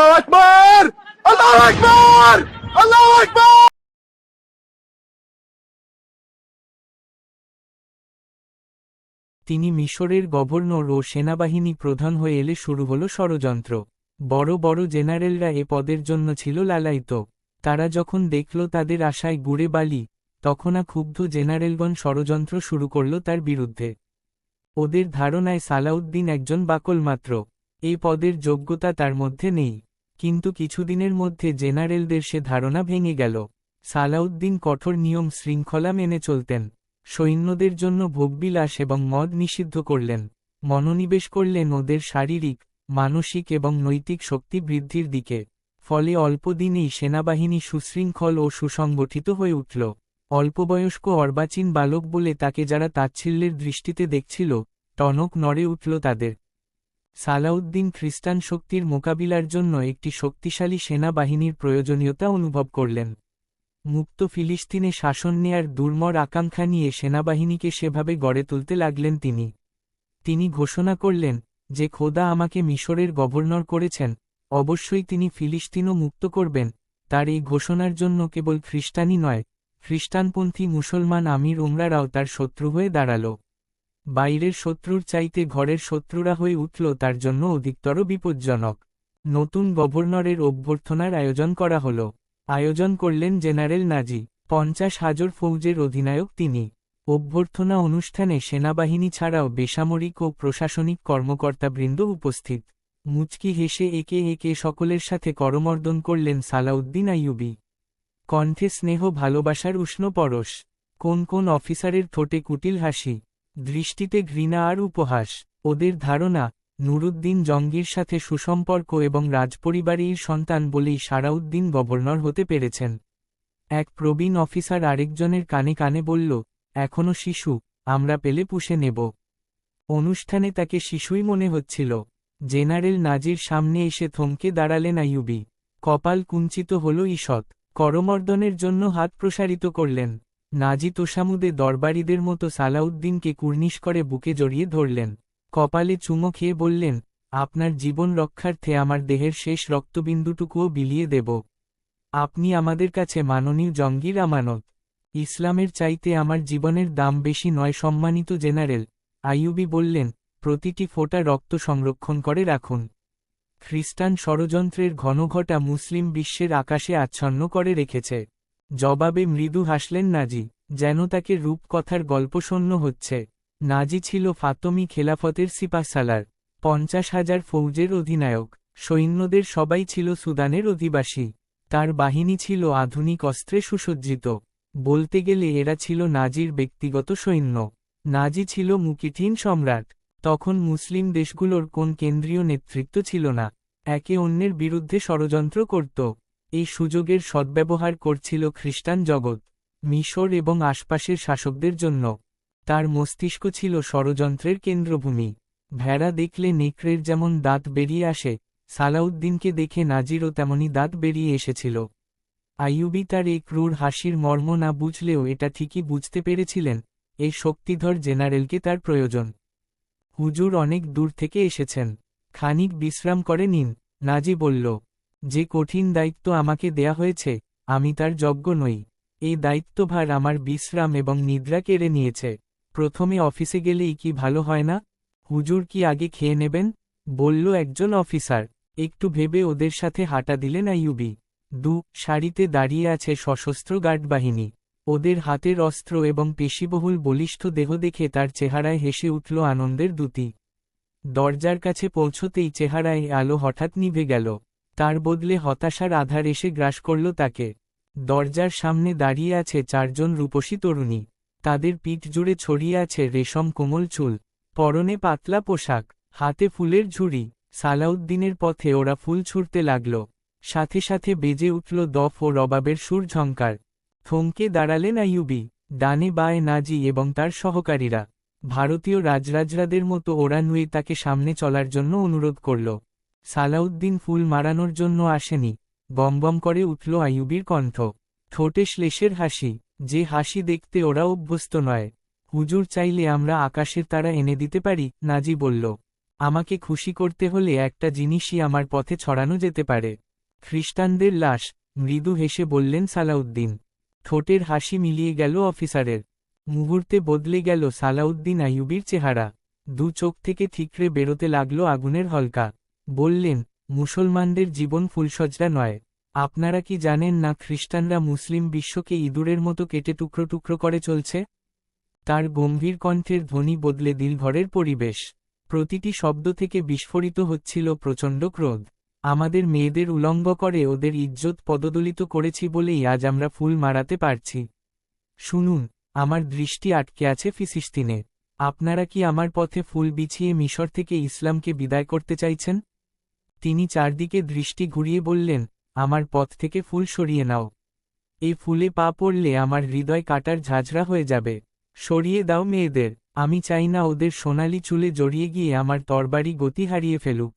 আল্লাহ আকবার! আল্লাহ আকবার! আল্লাহ আকবার! তিনি মিশরের গভর্নর ও সেনাবাহিনী প্রধান হয়ে এলে শুরু হল ষড়যন্ত্র। বড় বড় জেনারেলরা এ পদের জন্য ছিল লালায়িত। তারা যখন দেখল তাদের আশায় গুড়ে বালি, তখনা ক্ষুব্ধ জেনারেলগণ ষড়যন্ত্র শুরু করল তার বিরুদ্ধে। ওদের ধারণায় সালাউদ্দিন একজন বাকল মাত্র এই পদের যোগ্যতা তার মধ্যে নেই। কিন্তু কিছুদিনের মধ্যে জেনারেলদের সে ধারণা ভেঙে গেল। সালাউদ্দিন কঠোর নিয়ম শৃঙ্খলা মেনে চলতেন। সৈন্যদের জন্য ভোগবিলাস এবং মদ নিষিদ্ধ করলেন। মনোনিবেশ করলেন ওদের শারীরিক, মানসিক এবং নৈতিক শক্তি বৃদ্ধির দিকে। ফলে অল্পদিনেই সেনাবাহিনী সুশৃঙ্খল ও সুসংগঠিত হয়ে উঠল। অল্পবয়স্ক অর্বাচীন বালক বলে তাকে যারা তাচ্ছিল্যের দৃষ্টিতে দেখছিল, টনক নড়ে উঠল তাদের। সালাউদ্দিন খ্রিস্টান শক্তির মোকাবিলার জন্য একটি শক্তিশালী সেনাবাহিনীর প্রয়োজনীয়তা অনুভব করলেন। মুক্ত ফিলিস্তিনে শাসন নেয়ার দুর্মর আকাঙ্ক্ষা নিয়ে সেনাবাহিনীকে সেভাবে গড়ে তুলতে লাগলেন তিনি। তিনি ঘোষণা করলেন যে খোদা আমাকে মিশরের গভর্নর করেছেন, অবশ্যই তিনি ফিলিস্তিনও মুক্ত করবেন, তার এই ঘোষণার জন্য কেবল খ্রিস্টানই নয়, খ্রিস্টানপন্থী মুসলমান আমির উমরারাও তার শত্রু হয়ে দাঁড়াল। বাইরের শত্রুর চাইতে ঘরের শত্রুরা হয়ে উঠল, তার জন্য অধিকতর বিপজ্জনক। নতুন গভর্নরের অভ্যর্থনার আয়োজন করা হল। আয়োজন করলেন জেনারেল নাজি, পঞ্চাশ হাজার ফৌজের অধিনায়ক তিনি। অভ্যর্থনা অনুষ্ঠানে সেনাবাহিনী ছাড়াও বেসামরিক ও প্রশাসনিক কর্মকর্তাবৃন্দ উপস্থিত। মুচকি হেসে একে একে সকলের সাথে করমর্দন করলেন সালাউদ্দিন আইয়ুবি। কণ্ঠে স্নেহ ভালোবাসার উষ্ণ পরশ। কোন কোন অফিসারের ঠোঁটে কুটিল হাসি। দৃষ্টিতে ঘৃণা আর উপহাস, ওদের ধারণা, নুরুদ্দিন জঙ্গির সাথে সুসম্পর্ক এবং রাজপরিবারের সন্তান বলেই সারাউদ্দিন গভর্নর হতে পেরেছেন। এক প্রবীণ অফিসার আরেকজনের কানে কানে বলল এখনও শিশু, আমরা পেলে পুষে নেব। অনুষ্ঠানে তাকে শিশুই মনে হচ্ছিল। জেনারেল নাজির সামনে এসে থমকে দাঁড়ালেন আইয়ুবি। কপাল কুঞ্চিত হল ঈষৎ। করমর্দনের জন্য হাত প্রসারিত করলেন। নাজি তোষামুদে দরবারিদের মতো সালাউদ্দিনকে কুর্নিশ করে বুকে জড়িয়ে ধরলেন। কপালে চুমো খেয়ে বললেন, আপনার জীবন রক্ষার্থে আমার দেহের শেষ রক্তবিন্দুটুকুও বিলিয়ে দেব। আপনি আমাদের কাছে মাননীয় জঙ্গির আমানত। ইসলামের চাইতে আমার জীবনের দাম বেশি নয় সম্মানিত জেনারেল। আইয়ুবি বললেন, প্রতিটি ফোঁটা রক্ত সংরক্ষণ করে রাখুন। খ্রিস্টান ষড়যন্ত্রের ঘনঘটা মুসলিম বিশ্বের আকাশে আচ্ছন্ন করে রেখেছে। জবাবে মৃদু হাসলেন নাজি, যেন তাকে রূপকথার গল্প শূন্য হচ্ছে। নাজি ছিল ফাতমি খেলাফতের সিপাহসালার, পঞ্চাশ হাজার ফৌজের অধিনায়ক, সৈন্যদের সবাই ছিল সুদানের অধিবাসী। তার বাহিনী ছিল আধুনিক অস্ত্রে সুসজ্জিত। বলতে গেলে এরা ছিল নাজির ব্যক্তিগত সৈন্য। নাজি ছিল মুকিঠিন সম্রাট। তখন মুসলিম দেশগুলোর কোন কেন্দ্রীয় নেতৃত্ব ছিল না। একে অন্যের বিরুদ্ধে ষড়যন্ত্র করত। এই সুযোগের সদ্ব্যবহার করছিল খ্রিস্টান জগৎ, মিশর এবং আশপাশের শাসকদের জন্য। তার মস্তিষ্ক ছিল ষড়যন্ত্রের কেন্দ্রভূমি। ভেড়া দেখলে নেকড়ের যেমন দাঁত বেরিয়ে আসে, সালাউদ্দিনকে দেখে নাজিরও তেমনি দাঁত বেরিয়ে এসেছিল। আইয়ুবি তার এই ক্রূর হাসির মর্ম না বুঝলেও এটা ঠিকই বুঝতে পেরেছিলেন, এই শক্তিধর জেনারেলকে তার প্রয়োজন। হুজুর অনেক দূর থেকে এসেছেন। খানিক বিশ্রাম করে নিন নাজি বলল। যে কঠিন দায়িত্ব আমাকে দেয়া হয়েছে, আমি তার যজ্ঞ নই। এই দায়িত্বভার আমার বিশ্রাম এবং নিদ্রা কেড়ে নিয়েছে। প্রথমে অফিসে গেলেই কি ভালো হয় না? হুজুর কি আগে খেয়ে নেবেন? বলল একজন অফিসার। একটু ভেবে ওদের সাথে হাঁটা দিলেন আইয়ুবি। দু সারিতে দাঁড়িয়ে আছে সশস্ত্র গার্ড বাহিনী। ওদের হাতের অস্ত্র এবং পেশিবহুল বলিষ্ঠ দেহ দেখে তার চেহারায় হেসে উঠল আনন্দের দুতি দরজার কাছে পৌঁছতেই চেহারায় আলো হঠাৎ নিভে গেল। তার বদলে হতাশার আধার এসে গ্রাস করল তাকে। দরজার সামনে দাঁড়িয়ে আছে চারজন রূপসী তরুণী। তাদের পিঠ জুড়ে ছড়িয়ে আছে রেশম কোমল চুল, পরনে পাতলা পোশাক, হাতে ফুলের ঝুড়ি। সালাউদ্দিনের পথে ওরা ফুল ছুঁড়তে লাগল। সাথে সাথে বেজে উঠল দফ ও রবাবের সুর ঝঙ্কার থমকে দাঁড়ালেন আইয়ুবি, ডানে বায়ে নাজি এবং তার সহকারীরা। ভারতীয় রাজরাজরাদের মতো ওরা নুয়ে তাকে সামনে চলার জন্য অনুরোধ করল। সালাউদ্দিন ফুল মারানোর জন্য আসেনি। বমবম করে উঠল আইয়ুবির কণ্ঠ। ঠোঁটে শ্লেষের হাসি, যে হাসি দেখতে ওরা অভ্যস্ত নয়। হুজুর চাইলে আমরা আকাশের তারা এনে দিতে পারি, নাজি বলল। আমাকে খুশি করতে হলে একটা জিনিসই আমার পথে ছড়ানো যেতে পারে। খ্রিস্টানদের লাশ, মৃদু হেসে বললেন সালাউদ্দিন। ঠোঁটের হাসি মিলিয়ে গেল অফিসারের। মুহূর্তে বদলে গেল সালাউদ্দিন আইয়ুবির চেহারা। দু চোখ থেকে ঠিকরে বেরোতে লাগল আগুনের হলকা। বললেন, মুসলমানদের জীবন ফুলসজ্জা নয়। আপনারা কি জানেন না খ্রিস্টানরা মুসলিম বিশ্বকে ইঁদুরের মতো কেটে টুকরো টুকরো করে চলছে? তার গম্ভীর কণ্ঠের ধ্বনি বদলে দিলভরের পরিবেশ। প্রতিটি শব্দ থেকে বিস্ফোরিত হচ্ছিল প্রচণ্ড ক্রোধ। আমাদের মেয়েদের উলঙ্গ করে ওদের ইজ্জত পদদলিত করেছি বলেই আজ আমরা ফুল মারাতে পারছি। শুনুন, আমার দৃষ্টি আটকে আছে ফিসিস্তিনে আপনারা কি আমার পথে ফুল বিছিয়ে মিশর থেকে ইসলামকে বিদায় করতে চাইছেন? তিনি চারদিকে দৃষ্টি ঘুরিয়ে বললেন, আমার পথ থেকে ফুল সরিয়ে নাও। এই ফুলে পা পড়লে আমার হৃদয় কাটার ঝাঁঝরা হয়ে যাবে। সরিয়ে দাও মেয়েদের, আমি চাই না ওদের সোনালি চুলে জড়িয়ে গিয়ে আমার তরবারি গতি হারিয়ে ফেলুক।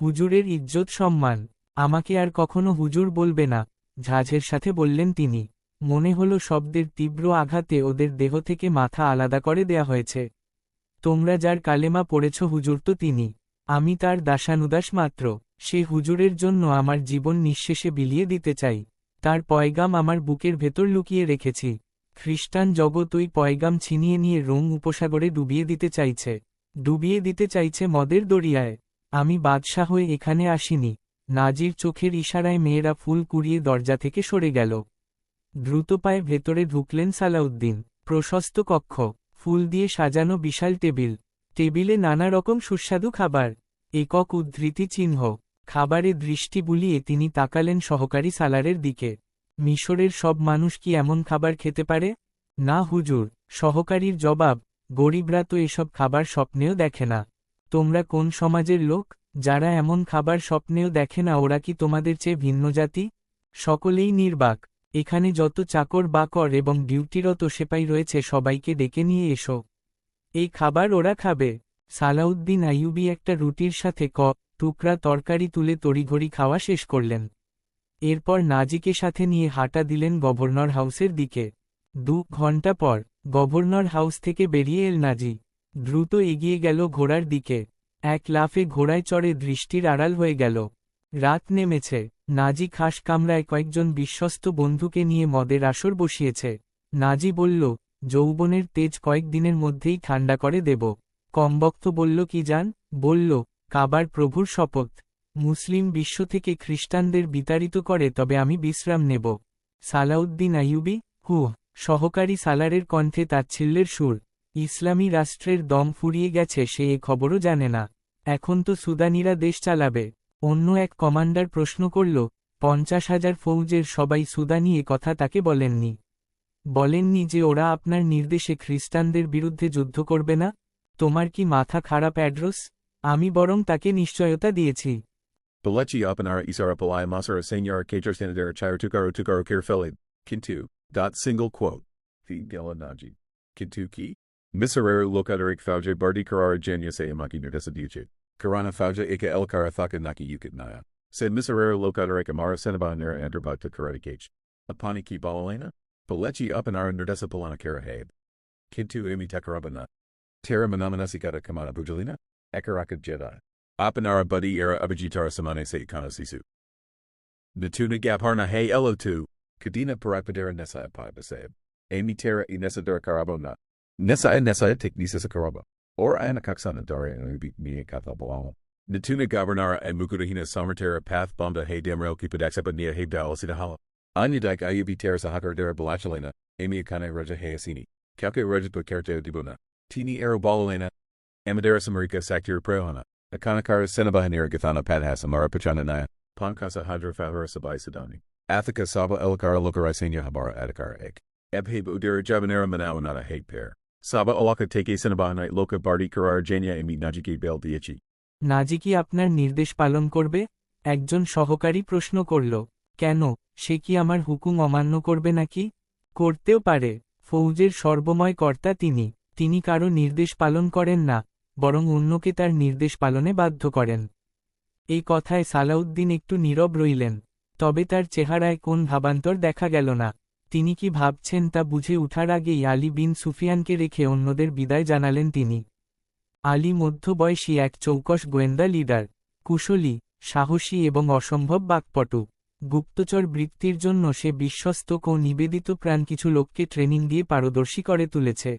হুজুরের ইজ্জত সম্মান, আমাকে আর কখনো হুজুর বলবে না। ঝাঁঝের সাথে বললেন তিনি, মনে হল শব্দের তীব্র আঘাতে ওদের দেহ থেকে মাথা আলাদা করে দেয়া হয়েছে। তোমরা যার কালেমা পড়েছ হুজুর তো তিনি। আমি তার দাসানুদাস মাত্র, সে হুজুরের জন্য আমার জীবন নিঃশেষে বিলিয়ে দিতে চাই। তার পয়গাম আমার বুকের ভেতর লুকিয়ে রেখেছি। খ্রিস্টান জগৎ ওই পয়গাম ছিনিয়ে নিয়ে রোম উপসাগরে ডুবিয়ে দিতে চাইছে। ডুবিয়ে দিতে চাইছে মদের দরিয়ায়। আমি বাদশাহ হয়ে এখানে আসিনি। নাজির চোখের ইশারায় মেয়েরা ফুল কুড়িয়ে দরজা থেকে সরে গেল। দ্রুত পায়ে ভেতরে ঢুকলেন সালাউদ্দিন। প্রশস্ত কক্ষ। ফুল দিয়ে সাজানো বিশাল টেবিল। টেবিলে নানা রকম সুস্বাদু খাবার, একক উদ্ধৃতি চিহ্ন খাবারে দৃষ্টি বুলিয়ে তিনি তাকালেন সহকারী সালারের দিকে। মিশরের সব মানুষ কি এমন খাবার খেতে পারে? না হুজুর, সহকারীর জবাব, গরিবরা তো এসব খাবার স্বপ্নেও দেখে না। তোমরা কোন সমাজের লোক, যারা এমন খাবার স্বপ্নেও দেখে না ওরা কি তোমাদের চেয়ে ভিন্ন জাতি? সকলেই নির্বাক, এখানে যত চাকর বাকর এবং ডিউটিরত সেপাই রয়েছে সবাইকে ডেকে নিয়ে এসো। এই খাবার ওরা খাবে। সালাউদ্দিন আইয়ুবি একটা রুটির সাথে ক, টুকরা তরকারি তুলে তড়িঘড়ি খাওয়া শেষ করলেন। এরপর নাজিকে সাথে নিয়ে হাঁটা দিলেন গভর্নর হাউসের দিকে। দু ঘণ্টা পর গভর্নর হাউস থেকে বেরিয়ে এল নাজি। দ্রুত এগিয়ে গেল ঘোড়ার দিকে। এক লাফে ঘোড়ায় চড়ে দৃষ্টির আড়াল হয়ে গেল। রাত নেমেছে। নাজি খাস কামরায় কয়েকজন বিশ্বস্ত বন্ধুকে নিয়ে মদের আসর বসিয়েছে। নাজি বলল যৌবনের তেজ কয়েকদিনের মধ্যেই ঠান্ডা করে দেব। কমবক্ত বলল, কি যান বলল, কাবার প্রভুর শপথ। মুসলিম বিশ্ব থেকে খ্রিস্টানদের বিতাড়িত করে, তবে আমি বিশ্রাম নেব। সালাউদ্দিন আইয়ুবি হু সহকারী সালারের কণ্ঠে তাচ্ছিল্যের সুর। ইসলামী রাষ্ট্রের দম ফুরিয়ে গেছে, সে এ খবরও জানে না। এখন তো সুদানিরা দেশ চালাবে। অন্য এক কমান্ডার প্রশ্ন করল, পঞ্চাশ হাজার ফৌজের সবাই সুদানি, এ কথা তাকে বলেননি। বলেননি যে ওরা আপনার নির্দেশে খ্রিস্টানদের বিরুদ্ধে যুদ্ধ করবে না তোমার কি মাথা খারাপ অ্যাড্রস আমি বরং তাকে নিশ্চয়তা দিয়েছি Belechi Apanara Isarapalaya Masara Senyara Kajar Sanadara Chire Tukaru Kirfelid. Kintu. Dot single quote. The Gelanaji. Kintu ki. Misarera Lokadarik Fauja Bardi Karara Jenya Sayamaki Nerdesa Duce. Karana Fauja Ika El Karathaka Naki Yukit Naya. Said Misarera Lokadarik Amara Senaba Nera Androbot to Karate Cage. Apani ki Balalena. Palechi upanar nerdesapalanakarahab. Kintu imi tekarabana. Tara manamanasikata kamana bujalina? Ekaraka jeda. Apanara buddy era abijitara samane seikana sisu. Natuna gabharna hey elo2. Kadina parapadera nesa apibasabe. Amy tera inesa durakarabona. Nesa inesa teknisa karaba. Or anakaksana dara inubi miakathabalama. Natuna gabernara and mukurahina samartera path bomba hey damrail kipadaksapania hebda alsidahala. Dalasidahala. Anyadik Ayubi Terra Sahakar Dera Balachalena. Amy Akane Raja Hayasini. Kalke Raja Bukerte Dibuna. Tini Aerobalalena. Amadera Samarika Saktir Preohana. Akanakara Senabahanira Gathana Padhasamara Pachananaya, Pankasa Hydrofavara Sabai Sadani, Athika Saba Elakara Lokarisania Habara Adakara Ek, Ebheb Udira Jabanera Manawanata Hate Pair, Saba Alaka Teke Senabahanite Loka Bardi Karar Jania Emi Najiki Bel Diachi. নাজি কি আপনার নির্দেশ পালন করবে একজন সহকারী প্রশ্ন করল কেন? সে কি আমার হুকুম অমান্য করবে নাকি? করতেও পারে, ফৌজের সর্বময় কর্তা তিনি তিনি কারও নির্দেশ পালন করেন না, বরং অন্যকে তার নির্দেশ পালনে বাধ্য করেন। এই কথায় সালাউদ্দিন একটু নীরব রইলেন, তবে তার চেহারায় কোন ভাবান্তর দেখা গেল না। তিনি কি ভাবছেন তা বুঝে উঠার আগেই আলী বিন সুফিয়ানকে রেখে অন্যদের বিদায় জানালেন তিনি। আলী মধ্যবয়সী এক চৌকস গোয়েন্দা লিডার, কুশলী, সাহসী এবং অসম্ভব বাকপটু। গুপ্তচর বৃত্তির জন্য সে বিশ্বস্ত ও নিবেদিত প্রাণ কিছু লোককে ট্রেনিং দিয়ে পারদর্শী করে তুলেছে।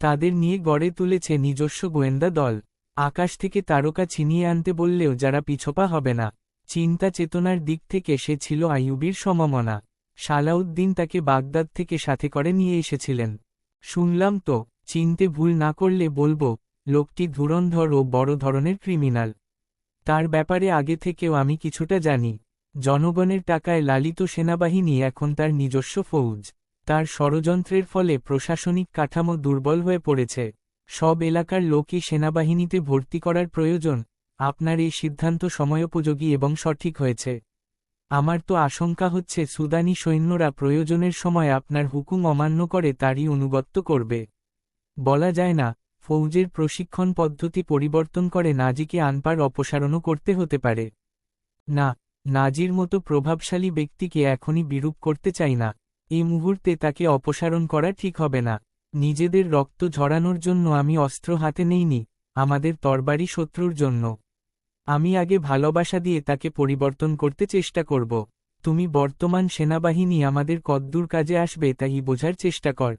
তাদের নিয়ে গড়ে তুলেছে নিজস্ব গোয়েন্দা দল। আকাশ থেকে তারকা ছিনিয়ে আনতে বললেও যারা পিছপা হবে না। চিন্তা চেতনার দিক থেকে সে ছিল আইয়ুবির সমমনা। সালাউদ্দিন তাকে বাগদাদ থেকে সাথে করে নিয়ে এসেছিলেন। শুনলাম তো, চিনতে ভুল না করলে বলব, লোকটি ধুরন্ধর ও বড় ধরনের ক্রিমিনাল। তার ব্যাপারে আগে থেকেও আমি কিছুটা জানি। জনগণের টাকায় লালিত সেনাবাহিনী এখন তার নিজস্ব ফৌজ। তার ষড়যন্ত্রের ফলে প্রশাসনিক কাঠামো দুর্বল হয়ে পড়েছে। সব এলাকার লোকই সেনাবাহিনীতে ভর্তি করার প্রয়োজন। আপনার এই সিদ্ধান্ত সময়োপযোগী এবং সঠিক হয়েছে। আমার তো আশঙ্কা হচ্ছে সুদানি সৈন্যরা প্রয়োজনের সময় আপনার হুকুম অমান্য করে তারই অনুগত্য করবে। বলা যায় না, ফৌজের প্রশিক্ষণ পদ্ধতি পরিবর্তন করে নাজিকে আনপার অপসারণও করতে হতে পারে। না নাজির মতো প্রভাবশালী ব্যক্তিকে এখনই বিরূপ করতে চাই না। এই মুহূর্তে তাকে অপসারণ করা ঠিক হবে না। নিজেদের রক্ত ঝরানোর জন্য আমি অস্ত্র হাতে নেইনি, আমাদের তরবারি শত্রুর জন্য। আমি আগে ভালোবাসা দিয়ে তাকে পরিবর্তন করতে চেষ্টা করব। তুমি বর্তমান সেনাবাহিনী আমাদের কদ্দূর কাজে আসবে তাই বোঝার চেষ্টা কর।